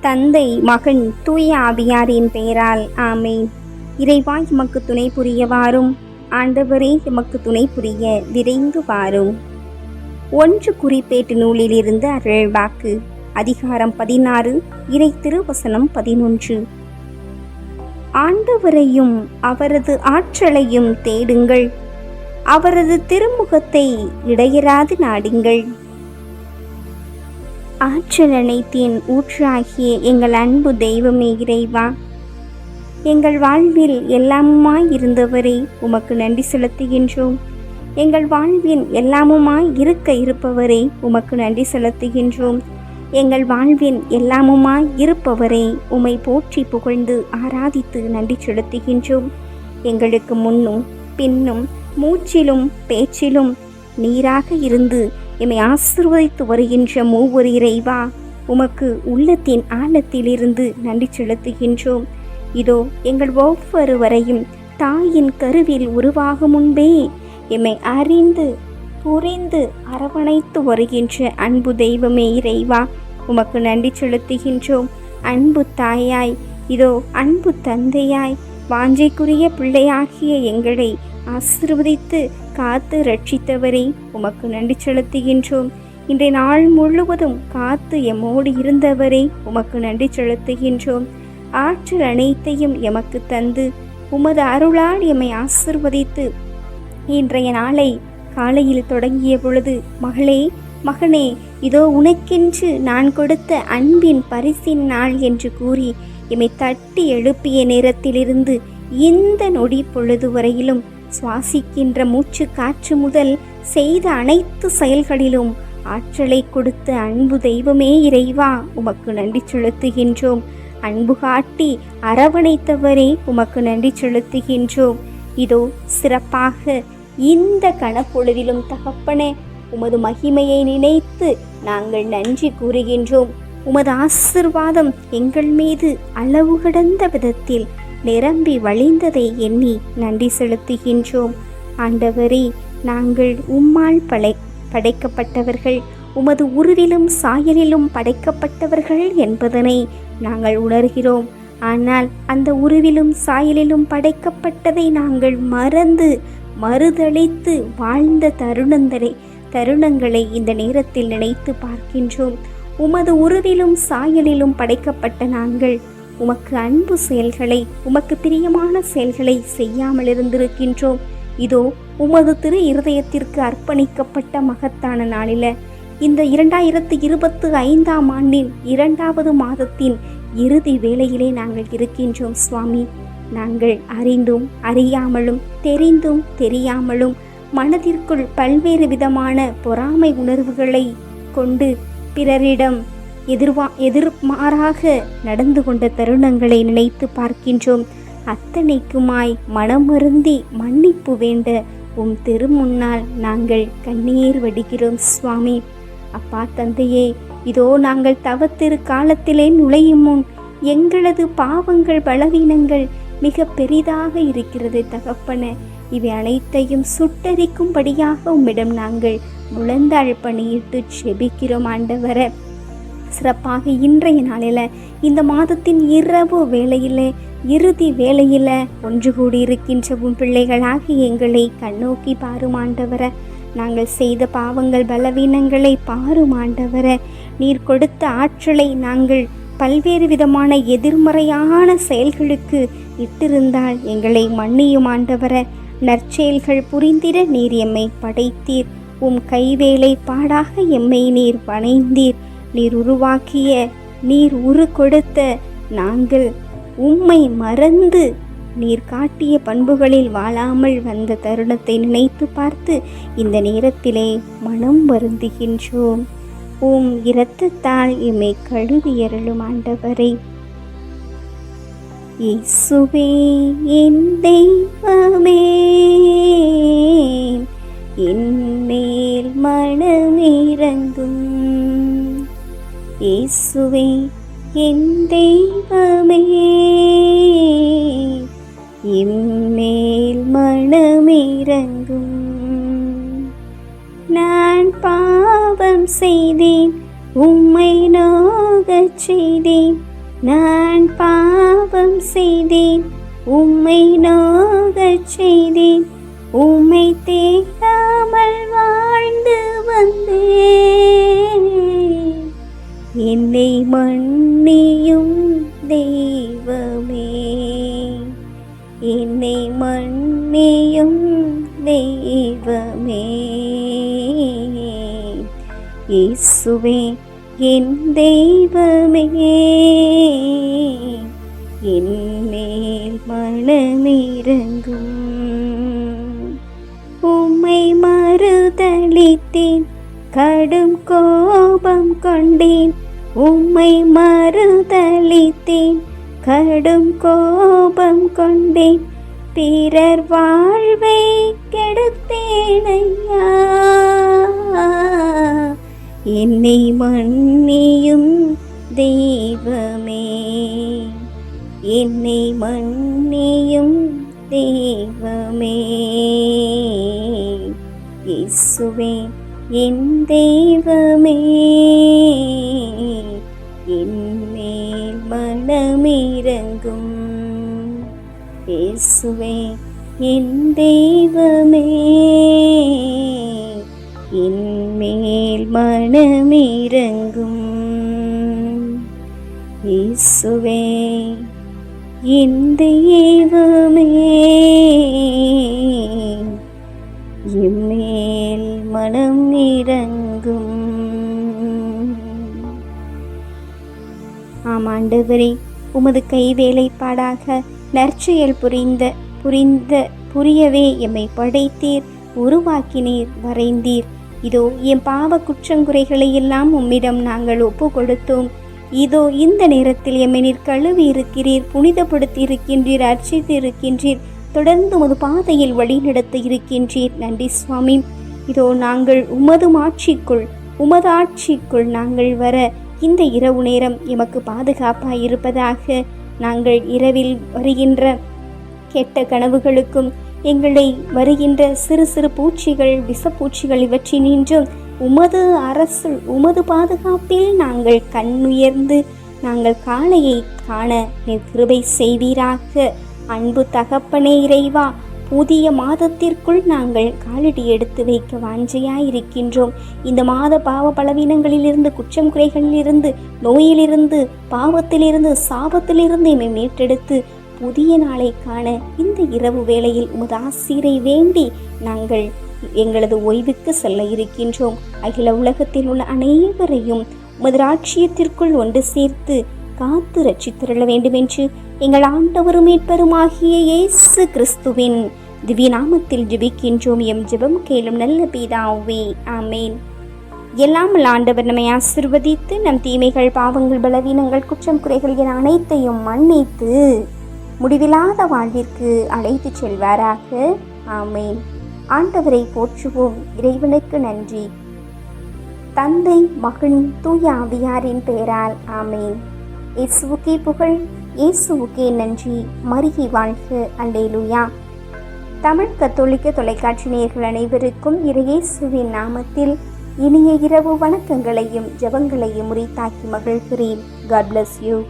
தந்தை மகன் தூய ஆவியாரின் பெயரால் ஆமேன். இறைவா எமக்கு துணை புரியவாறும் ஆண்டவரே எமக்கு துணை புரிய விரைந்து வாரும். ஒன்று குறிப்பேட்டு நூலிலிருந்து அருள்வாக்கு அதிகாரம் பதினாறு இறை திருவசனம் பதினொன்று. ஆண்டவரையும் அவரது ஆற்றலையும் தேடுங்கள். அவரது திருமுகத்தை இடையராது நாடுங்கள். ஆற்றல் அனைத்தின் ஊற்றாகிய எங்கள் அன்பு தெய்வமே இறைவா. எங்கள் வாழ்வில் எல்லாமுமாய் இருந்தவரே உமக்கு நன்றி செலுத்துகின்றோம். எங்கள் வாழ்வின் எல்லாமுமாய் இருக்க இருப்பவரே உமக்கு நன்றி செலுத்துகின்றோம். எங்கள் வாழ்வின் எல்லாமுமாய் இருப்பவரே உம்மை போற்றி புகழ்ந்து ஆராதித்து நன்றி செலுத்துகின்றோம். எங்களுக்கு முன்னும் பின்னும் மூச்சிலும் பேச்சிலும் நீராக இருந்து எம்மை ஆசிர்வதித்து வருகின்ற மூவர் இறைவா உமக்கு உள்ளத்தின் ஆழத்திலிருந்து நன்றி செலுத்துகின்றோம். இதோ எங்கள் ஒவ்வொருவரையும் தாயின் கருவில் உருவாகும் முன்பே எம்மை அறிந்து புரிந்து அரவணைத்து வருகின்ற அன்பு தெய்வமே இறைவா உமக்கு நன்றி செலுத்துகின்றோம். அன்பு தாயாய் இதோ அன்பு தந்தையாய் வாஞ்சைக்குரிய பிள்ளையாகிய எங்களை ஆசிர்வதித்து காத்து ரட்சித்தவரே உமக்கு நன்றி செலுத்துகின்றோம். இன்றைய நாள் முழுவதும் காத்து எம்மோடு இருந்தவரே உமக்கு நன்றி செலுத்துகின்றோம். ஆற்றல் அனைத்தையும் எமக்கு தந்து உமது அருளால் எம்மை ஆசிர்வதித்து இன்றைய நாளை காலையில் தொடங்கிய பொழுது மகளே மகனே இதோ உனக்கென்று நான் கொடுத்த அன்பின் பரிசின் நாள் என்று கூறி எம்மை தட்டி எழுப்பிய நேரத்திலிருந்து இந்த நொடி பொழுது வரையிலும் சுவாசிக்கின்ற மூச்சு காற்று முதல் செய்த அனைத்து செயல்களிலும் ஆற்றலை கொடுத்த அன்பு தெய்வமே இறைவா உமக்கு நன்றி செலுத்துகின்றோம். அன்பு காட்டி அரவணைத்தவரே உமக்கு நன்றி செலுத்துகின்றோம். இதோ சிறப்பாக இந்த கணப்பொழுதிலும் தகப்பனே உமது மகிமையை நினைத்து நாங்கள் நன்றி கூறுகின்றோம். உமது ஆசிர்வாதம் எங்கள் மீது அளவு கடந்த விதத்தில் நிரம்பி வழிந்ததை எண்ணி நன்றி செலுத்துகின்றோம். ஆண்டவரே நாங்கள் உம்மால் படை படைக்கப்பட்டவர்கள் உமது உருவிலும் சாயலிலும் படைக்கப்பட்டவர்கள் என்பதனை நாங்கள் உணர்கிறோம். ஆனால் அந்த உருவிலும் சாயலிலும் படைக்கப்பட்டதை நாங்கள் மறந்து மறுதளித்து வாழ்ந்த தருணந்தரை தருணங்களை இந்த நேரத்தில் நினைத்து பார்க்கின்றோம். உமது உருவிலும் சாயலிலும் படைக்கப்பட்ட நாங்கள் உமக்கு அன்பு செயல்களை உமக்கு பிரியமான செயல்களை செய்யாமல் இருந்திருக்கின்றோம். இதோ உமது திரு இருதயத்திற்கு அர்ப்பணிக்கப்பட்ட மகத்தான நாளில இந்த இரண்டாயிரத்து இருபத்து ஐந்தாம் ஆண்டின் இரண்டாவது மாதத்தின் இறுதி வேளையிலே நாங்கள் இருக்கின்றோம் சுவாமி. நாங்கள் அறிந்தும் அறியாமலும் தெரிந்தும் தெரியாமலும் மனதிற்குள் பல்வேறு விதமான பொறாமை உணர்வுகளை கொண்டு பிறரிடம் எதிர்வா எதிர்மாறாக நடந்து கொண்ட தருணங்களை நினைத்து பார்க்கின்றோம். அத்தனைக்குமாய் மனம் வருந்தி மன்னிப்பு வேண்ட உம் திருமுன்னால் நாங்கள் கண்ணீர் வடிக்கிறோம் சுவாமி. அப்பா தந்தையே இதோ நாங்கள் தவத்திரு காலத்திலே நுழையும் முன் எங்களது பாவங்கள் பலவீனங்கள் மிக பெரிதாக இருக்கிறது தகப்பன. இவை அனைத்தையும் சுட்டரிக்கும்படியாக உம்மிடம் நாங்கள் முழந்தாள் பணியிட்டு செபிக்கிறோம் ஆண்டவரை. சிறப்பாக இன்றைய நாளில் இந்த மாதத்தின் இரவு வேளையில் இறுதி வேளையில் ஒன்று கூடியிருக்கின்ற உன் பிள்ளைகளாகி எங்களை கண்ணோக்கி பாருமாண்டவர நாங்கள் செய்த பாவங்கள் பலவீனங்களை பாரும் ஆண்டவர. நீர் கொடுத்த ஆற்றலை நாங்கள் பல்வேறு விதமான எதிர்மறையான செயல்களுக்கு இட்டிருந்தால் எங்களை மன்னியும் ஆண்டவர. நற்செயல்கள் புரிந்திட நீர் எம்மை படைத்தீர். உம் கைவேலை பாடாக எம்மை நீர் வணைந்தீர். நீர் உருவாக்கிய நீர் உரு கொடுத்த நாங்கள் உம்மை மறந்து நீர் காட்டிய பண்புகளில் வாழாமல் வந்த தருணத்தை நினைத்து பார்த்து இந்த நேரத்திலே மனம் வருந்துகின்றோம். உம் இரத்தத்தால் எம்மை கழுவியருளும் ஆண்டவரை. இயேசுவே என் தெய்வமே என்மேல் மனமிறங்கும் இயேசுவே என் தெய்வமே. இம்மேல் மனமிறங்கும். நான் பாவம் செய்தேன் உம்மை நோகச் செய்தேன். நான் பாவம் செய்தேன் உம்மை நோகச் செய்தேன். உம்மை தேடாமல் வாழ்ந்து வந்தேன். என்னை மன்னியும் தெய்வமே. என்னை மன்னியும் தெய்வமே. இயேசுவே என் தெய்வமே. என் மேல் மனமிறங்கும். உம்மை மறுதளித்தேன் கடும் கோபம் கொண்டேன். உம்மை மறுதளித்தேன் கடும் கோபம் கொண்டேன். பிறர் வாழ்வை கெடுத்தேனையா என்னை மன்னியும் தெய்வமே. என்னை மன்னியும் தெய்வமே. இயேசுவே என் தெய்வமே என் மனமிறங்கும். இயேசுவே என் தெய்வமே என்மேல் மனமிறங்கும். இயேசுவே என் தெய்வமே ஆமாண்டவரே உமது கை வேலைப்பாடாக நற்செயல் புரிந்த புரிந்த புரியவே எம்மை படைத்தீர் உருவாக்கினீர் வரைந்தீர் இதோ என் பாவ குற்றங்குறைகளை எல்லாம் உம்மிடம் நாங்கள் ஒப்பு கொடுத்தோம் இதோ இந்த நேரத்தில் எம்மை நீர் கழுவி இருக்கிறீர் புனிதப்படுத்தி இருக்கின்றீர் அர்ச்சித்து இருக்கின்றீர் தொடர்ந்து உமது பாதையில் வழிநடத்த இருக்கின்றீர். நன்றி சுவாமி. இதோ நாங்கள் உமது ஆட்சிக்குள் உமது ஆட்சிக்குள் நாங்கள் வர இந்த இரவு நேரம் எமக்கு பாதுகாப்பாக இருப்பதாக நாங்கள் இரவில் வருகின்ற கெட்ட கனவுகளுக்கும் எங்களை வருகின்ற சிறு சிறு பூச்சிகள் விஷப்பூச்சிகள் இவற்றினின்றும் உமது அரசு உமது பாதுகாப்பில் நாங்கள் கண்ணுயர்ந்து நாங்கள் காளையை காண நீர் கிருபை செய்வீராக. அன்பு தகப்பனே இறைவா புதிய மாதத்திற்குள் நாங்கள் காலடி எடுத்து வைக்க வாஞ்சையாயிருக்கின்றோம். இந்த மாத பாவ பலவீனங்களிலிருந்து குற்றம் குறைகளிலிருந்து நோயிலிருந்து பாவத்திலிருந்து சாபத்திலிருந்து எம்மை மீட்டெடுத்து புதிய நாளை காண இந்த இரவு வேளையில் உமது ஆசிரை வேண்டி நாங்கள் எங்களது ஓய்வுக்கு செல்ல இருக்கின்றோம். அகில உலகத்தில் உள்ள அனைவரையும் உமது ராட்சியத்திற்குள் ஒன்று சேர்த்து காத்து ரட்சித்திரள வேண்டுமென்று எங்கள் ஆண்டவரும் மீட்பருமாகிய இயேசு கிறிஸ்துவின் திவ்ய நாமத்தில் ஜெபிக்கின்றோம். எம் ஜெபம் கேளும் நல்ல பீதாவே ஆமேன். எல்லாம் ஆண்டவர் நம்மை ஆசிர்வதித்து நம் தீமைகள் பாவங்கள் பலவீனங்கள் குற்றம் குறைகள் என அனைத்தையும் மன்னித்து முடிவில்லாத வாழ்விற்கு அழைத்துச் செல்வாராக. ஆமேன். ஆண்டவரை போற்றுவோம். இறைவனுக்கு நன்றி. தந்தை மகன் தூய ஆவியாரின் பெயரால் ஆமேன். இயேசுவுக்கே புகழ் இயேசுவுக்கே நன்றி மருகி வாழ்க அண்டேலுயா தமிழ் கத்தோலிக்க தொலைக்காட்சி நேயர்கள் அனைவருக்கும் இறையேசுவின் நாமத்தில் இனிய இரவு வணக்கங்களையும் ஜெபங்களையும் உரித்தாக்கி மகிழ்கிறேன். God bless you